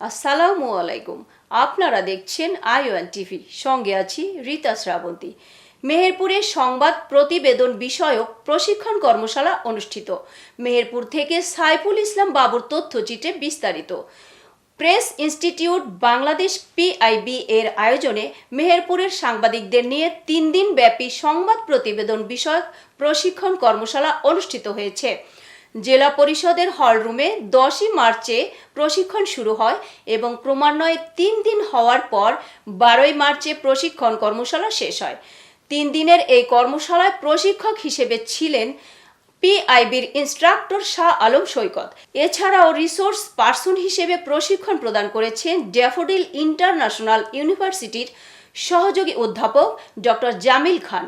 আসসালামু আলাইকুম। আপনারা দেখছেন আই ওয়ান টিভি। সঙ্গে আছি রীতা শ্রাবন্তী। মেহেরপুরে সংবাদ প্রতিবেদন বিষয়ক প্রশিক্ষণ কর্মশালা অনুষ্ঠিত। মেহেরপুর থেকে সাইফুল ইসলাম বাবুর তথ্যচিত্রে বিস্তারিত। প্রেস ইনস্টিটিউট বাংলাদেশ পিআইবি এর আয়োজনে মেহেরপুরের সাংবাদিকদের নিয়ে তিন দিন ব্যাপী সংবাদ প্রতিবেদন বিষয়ক প্রশিক্ষণ কর্মশালা অনুষ্ঠিত হয়েছে। জেলা পরিষদের হলরুমে দশই মার্চে প্রশিক্ষণ শুরু হয় এবং ক্রমান্বয়ে তিন দিন হওয়ার পর বারোই মার্চে প্রশিক্ষণ কর্মশালা শেষ হয়। তিন দিনের এই কর্মশালায় প্রশিক্ষক হিসেবে ছিলেন পিআইবির ইনস্ট্রাক্টর শাহ আলম সৈকত। এছাড়াও রিসোর্স পার্সন হিসেবে প্রশিক্ষণ প্রদান করেছেন ড্যাফোডিল ইন্টারন্যাশনাল ইউনিভার্সিটির সহযোগী অধ্যাপক ডক্টর জামিল খান।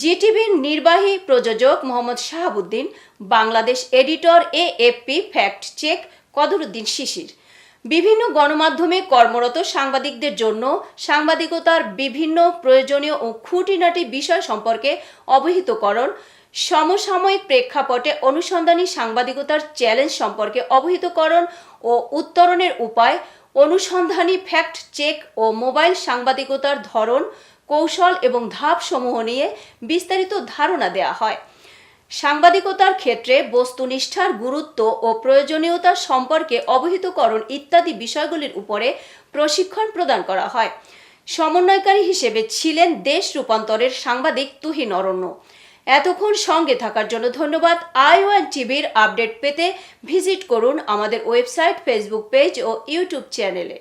জিটিভির নির্বাহী প্রযোজক Mohammad Shahabuddin, Bangladesh editor AFP fact check Qadruddin Shishir. বিভিন্ন গণমাধ্যমে কর্মরত সাংবাদিকদের জন্য সাংবাদিকতার বিভিন্ন প্রয়োজনীয় ও খুঁটিনাটি বিষয় সম্পর্কে অবহিতকরণ, সমসাময়িক প্রেক্ষাপটে অনুসন্ধানী সাংবাদিকতার চ্যালেঞ্জ সম্পর্কে অবহিতকরণ ও উত্তরণের উপায়, অনুসন্ধানী ফ্যাক্ট চেক ও মোবাইল সাংবাদিকতার ধরন কৌশল এবং ধাপসমূহ নিয়ে বিস্তারিত ধারণা দেওয়া হয়। সাংবাদিকতার ক্ষেত্রে বস্তুনিষ্ঠার গুরুত্ব ও প্রয়োজনীয়তা সম্পর্কে অবহিতকরণ ইত্যাদি বিষয়গুলির উপরে প্রশিক্ষণ প্রদান করা হয়। সমন্বয়কারী হিসেবে ছিলেন দেশ রূপান্তরের সাংবাদিক তুহিন অরণ্য। এতক্ষণ সঙ্গে থাকার জন্য ধন্যবাদ। আই ওয়ান টিভির আপডেট পেতে ভিজিট করুন আমাদের ওয়েবসাইট, ফেসবুক পেজ ও ইউটিউব চ্যানেলে।